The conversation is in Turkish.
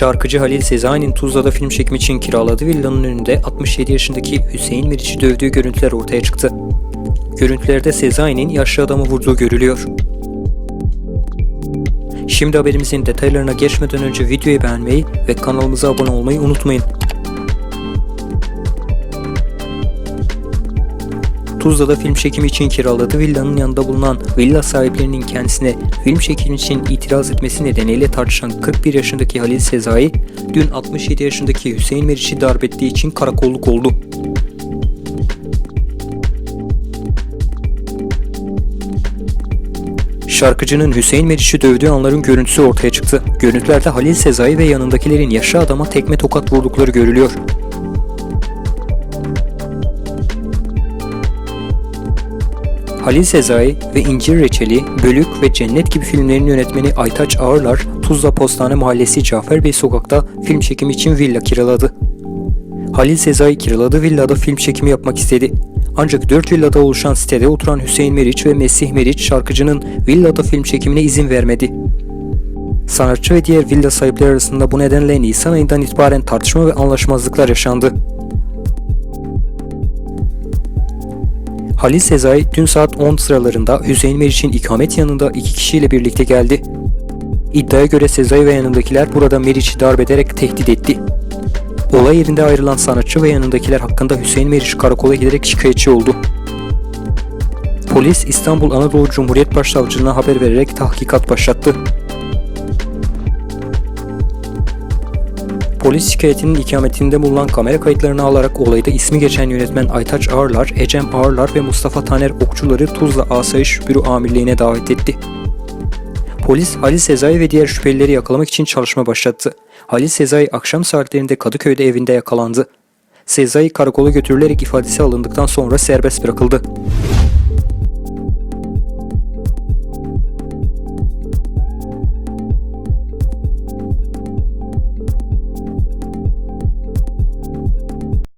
Şarkıcı Halil Sezai'nin Tuzla'da film çekimi için kiraladığı villanın önünde 67 yaşındaki Hüseyin Meriç'i dövdüğü görüntüler ortaya çıktı. Görüntülerde Sezai'nin yaşlı adamı vurduğu görülüyor. Şimdi haberimizin detaylarına geçmeden önce videoyu beğenmeyi ve kanalımıza abone olmayı unutmayın. Tuzla'da film çekimi için kiraladığı villanın yanında bulunan villa sahiplerinin kendisine film çekimi için itiraz etmesi nedeniyle tartışan 41 yaşındaki Halil Sezai, dün 67 yaşındaki Hüseyin Meriç'i darp ettiği için karakolluk oldu. Şarkıcının Hüseyin Meriç'i dövdüğü anların görüntüsü ortaya çıktı. Görüntülerde Halil Sezai ve yanındakilerin yaşlı adama tekme tokat vurdukları görülüyor. Halil Sezai ve İncir Reçeli, Bölük ve Cennet gibi filmlerin yönetmeni Aytaç Ağırlar, Tuzla Postane Mahallesi Cafer Bey Sokak'ta film çekimi için villa kiraladı. Halil Sezai kiraladığı villada film çekimi yapmak istedi. Ancak 4 villada oluşan sitede oturan Hüseyin Meriç ve Mesih Meriç şarkıcının villada film çekimine izin vermedi. Sanatçı ve diğer villa sahipleri arasında bu nedenle Nisan ayından itibaren tartışma ve anlaşmazlıklar yaşandı. Halil Sezai dün saat 10 sıralarında Hüseyin Meriç'in ikamet yanında iki kişiyle birlikte geldi. İddiaya göre Sezai ve yanındakiler burada Meriç'i darp ederek tehdit etti. Olay yerinde ayrılan sanatçı ve yanındakiler hakkında Hüseyin Meriç karakola giderek şikayetçi oldu. Polis İstanbul Anadolu Cumhuriyet Başsavcılığına haber vererek tahkikat başlattı. Polis şikayetinin ikametinde bulunan kamera kayıtlarını alarak olayda ismi geçen yönetmen Aytaç Ağırlar, Ecem Ağırlar ve Mustafa Taner Okçuları Tuzla Asayiş Büro Amirliğine davet etti. Polis Halil Sezai ve diğer şüphelileri yakalamak için çalışma başlattı. Halil Sezai akşam saatlerinde Kadıköy'de evinde yakalandı. Sezai karakola götürülerek ifadesi alındıktan sonra serbest bırakıldı.